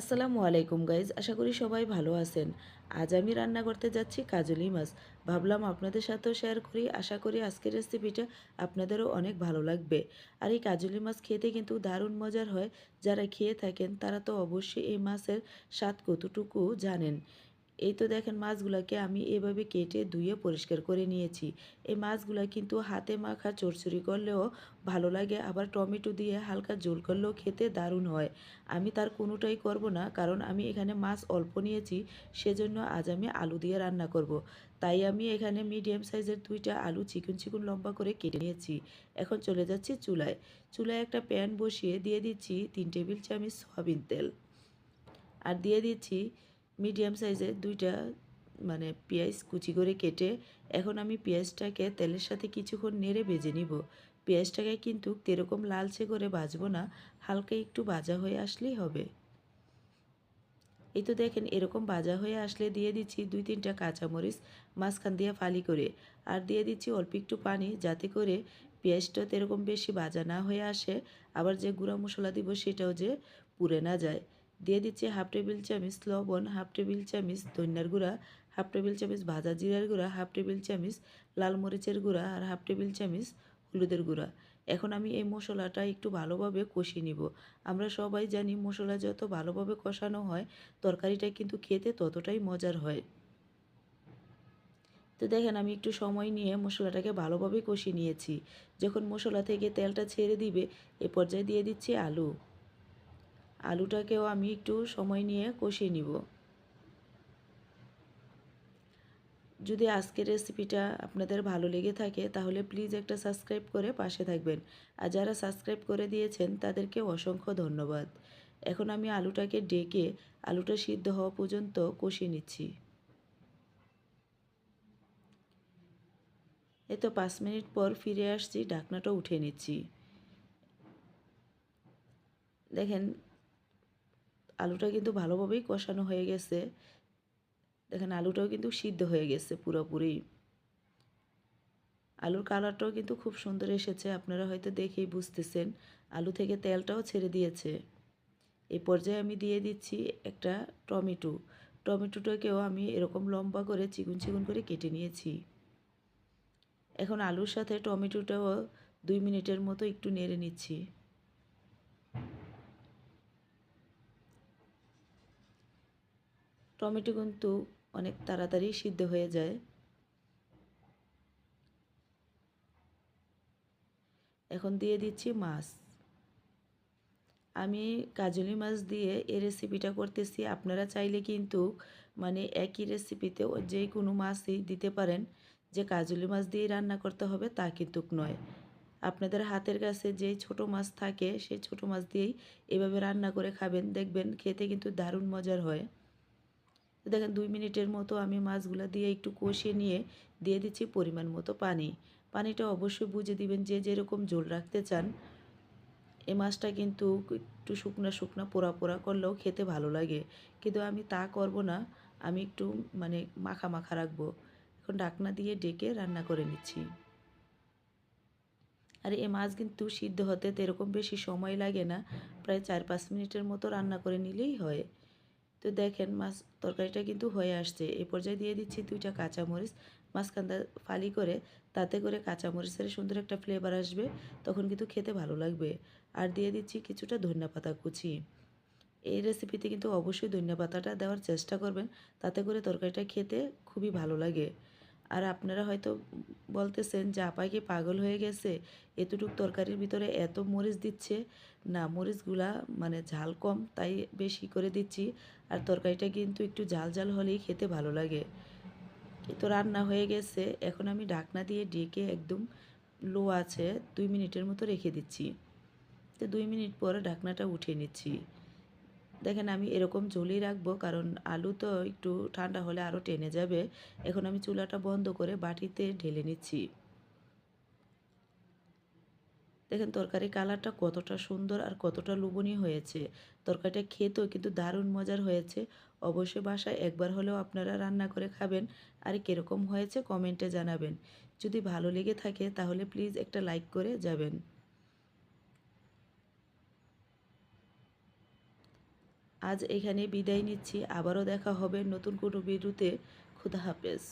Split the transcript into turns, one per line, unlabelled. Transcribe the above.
আসসালামু আলাইকুম গাইজ, আশা করি সবাই ভালো আছেন। আজ আমি রান্না করতে যাচ্ছি কাজলি মাছ। ভাবলাম আপনাদের সাথেও শেয়ার করি, আশা করি আজকের রেসিপিটা আপনাদেরও অনেক ভালো লাগবে। আর এই কাজলি মাছ খেতে কিন্তু দারুণ মজার হয়। যারা খেয়ে থাকেন, তারা তো অবশ্যই এই মাছের স্বাদ কতটুকু জানেন। এই তো দেখেন মাছগুলোকে আমি এভাবে কেটে ধুয়ে পরিষ্কার করে নিয়েছি। এই মাছগুলো কিন্তু হাতে মাখা চড়চড়ি করলেও ভালো লাগে, আবার টমেটো দিয়ে হালকা ঝোল করলেও খেতে দারুণ হয়। আমি তার কোনোটাই করব না, কারণ আমি এখানে মাছ অল্প নিয়েছি, সেজন্য আজ আমি আলু দিয়ে রান্না করব। তাই আমি এখানে মিডিয়াম সাইজের দুইটা আলু চিকন চিকন লম্বা করে কেটে নিয়েছি। এখন চলে যাচ্ছি চুলায়। চুলায় একটা প্যান বসিয়ে দিয়ে দিচ্ছি তিন টেবিল চামচ সয়াবিন তেল। আর দিয়ে দিচ্ছি মিডিয়াম সাইজের দুইটা মানে পেঁয়াজ কুচি করে কেটে এখন আমি পেঁয়াজটাকে তেলের সাথে কিছুক্ষণ নেড়ে ভেজে নিব। পেঁয়াজটাকে কিন্তু এরকম লালচে করে ভাজবো না, হালকা একটু ভাজা হয়ে আসলেই হবে। এই তো দেখেন, এরকম ভাজা হয়ে আসলে দিয়ে দিচ্ছি দুই তিনটা কাঁচামরিচ মাঝখান দিয়ে ফালি করে আর দিয়ে দিচ্ছি অল্প একটু পানি যাতে করে পেঁয়াজটা এরকম বেশি ভাজা না হয়ে আসে। আবার যে গুঁড়া মশলা দিব সেটাও যে পুড়ে না যায়। দিয়ে দিচ্ছি হাফ টেবিল চামচ লবণ, হাফ টেবিল চামচ ধনিয়ার গুঁড়া, হাফ টেবিল চামচ ভাজা জিরার গুঁড়া, হাফ টেবিল চামচ লাল মরিচের গুঁড়া আর হাফ টেবিল চামচ হলুদের গুঁড়া। এখন আমি এই মশলাটা একটু ভালোভাবে কষিয়ে নিব। আমরা সবাই জানি মশলা যত ভালোভাবে কষানো হয়, তরকারিটা কিন্তু খেতে ততটাই মজার হয়। তো দেখেন আমি একটু সময় নিয়ে মশলাটাকে ভালোভাবে কষিয়ে নিয়েছি। যখন মশলা থেকে তেলটা ছেড়ে দিবে, এ পর্যায়ে দিয়ে দিচ্ছি আলু। আলুটাকেও আমি একটু সময় নিয়ে কষিয়ে নিব। যদি আজকের রেসিপিটা আপনাদের ভালো লেগে থাকে, তাহলে প্লিজ একটা সাবস্ক্রাইব করে পাশে থাকবেন। আর যারা সাবস্ক্রাইব করে দিয়েছেন, তাদেরকে অসংখ্য ধন্যবাদ। এখন আমি আলুটাকে ডেকে আলুটা সিদ্ধ হওয়া পর্যন্ত কষিয়ে নিচ্ছি। এই তো পাঁচ মিনিট পর ফিরে আসছি, ঢাকনাটা উঠে নিচ্ছি। দেখেন আলুটা কিন্তু ভালোভাবেই কষানো হয়ে গেছে। দেখেন, আলুটাও কিন্তু সিদ্ধ হয়ে গেছে পুরোপুরি। আলুর কালারটাও কিন্তু খুব সুন্দর এসেছে, আপনারা হয়তো দেখেই বুঝতেছেন। আলু থেকে তেলটাও ছেড়ে দিয়েছে। এই পর্যায়ে আমি দিয়ে দিচ্ছি একটা টমেটো। টমেটোটাকেও আমি এরকম লম্বা করে চিকুন চিকুন করে কেটে নিয়েছি। এখন আলুর সাথে টমেটোটাও দুই মিনিটের মতো একটু নেড়ে নিচ্ছি। টমেটো কিন্তু অনেক তাড়াতাড়ি সিদ্ধ হয়ে যায়। এখন দিয়ে দিচ্ছি মাছ। আমি কাজলি মাছ দিয়ে এই রেসিপিটা করতেছি। আপনারা চাইলে কিন্তু মানে একই রেসিপিতে যে কোনো মাছই দিতে পারেন। যে কাজলি মাছ দিয়ে রান্না করতে হবে তা কিন্তু নয়। আপনাদের হাতের কাছে যেই ছোট মাছ থাকে, সেই ছোট মাছ দিয়েই এভাবে রান্না করে খাবেন। দেখবেন খেতে কিন্তু দারুণ মজার হয়। তো দেখেন দুই মিনিটের মতো আমি মাছগুলো দিয়ে একটু কষিয়ে নিয়ে দিয়ে দিচ্ছি পরিমাণ মতো পানি। পানিটা অবশ্যই বুঝে দিবেন যে যেরকম ঝোল রাখতে চান, এ মাছটা কিন্তু একটু শুকনা শুকনা পোড়া পোড়া করলেও খেতে ভালো লাগে। কিন্তু আমি তা করব না, আমি একটু মানে মাখা মাখা রাখব। এখন ডাকনা দিয়ে ডেকে রান্না করে নিচ্ছি। আর এই মাছ কিন্তু সিদ্ধ হতে এরকম বেশি সময় লাগে না, প্রায় চার পাঁচ মিনিটের মতো রান্না করে নিলেই হয়। তো দেখেন মাছ তরকারিটা কিন্তু হয়ে আসছে। এ পর্যায়ে দিয়ে দিচ্ছি দুইটা কাঁচামরিচ, মাঝখানটা ফালি করে তাতে করে কাঁচামরিচের সুন্দর একটা ফ্লেভার আসবে, তখন কিন্তু খেতে ভালো লাগবে। আর দিয়ে দিচ্ছি কিছুটা ধনিয়া পাতা কুচি। এই রেসিপিতে কিন্তু অবশ্যই ধনিয়া পাতাটা দেওয়ার চেষ্টা করবেন, তাতে করে তরকারিটা খেতে খুবই ভালো লাগে। আর আপনারা হয়তো বলতেছেন যে আপাই কি পাগল হয়ে গেছে? এতটুক তরকারির ভিতরে এত মরিচ দিচ্ছে? না, মরিচগুলা মানে ঝাল কম, তাই বেশি করে দিচ্ছি। আর তরকারিটা কিন্তু একটু ঝাল ঝাল হলেই খেতে ভালো লাগে। তো রান্না হয়ে গেছে। এখন আমি ঢাকনা দিয়ে ডেকে একদম লো আছে, দুই মিনিটের মতো রেখে দিচ্ছি। তো দুই মিনিট পরে ঢাকনাটা উঠিয়ে নিচ্ছি। দেখেন আমি এরকম ঝোলই রাখব, কারণ আলু তো একটু ঠান্ডা হলে আরও টেনে যাবে। এখন আমি চুলাটা বন্ধ করে বাটিতে ঢেলে নিচ্ছি। দেখেন তরকারি কালারটা কতটা সুন্দর আর কতটা লোভনীয় হয়েছে। তরকারিটা খেতেও কিন্তু দারুণ মজার হয়েছে। অবশ্যই বাসায় একবার হলেও আপনারা রান্না করে খাবেন। আর কীরকম হয়েছে কমেন্টে জানাবেন। যদি ভালো লেগে থাকে তাহলে প্লিজ একটা লাইক করে যাবেন। আজ এখানে বিদায় নিচ্ছি। আবারও দেখা হবে নতুন কোনো ভিডিওতে। খুদা হাফেজ।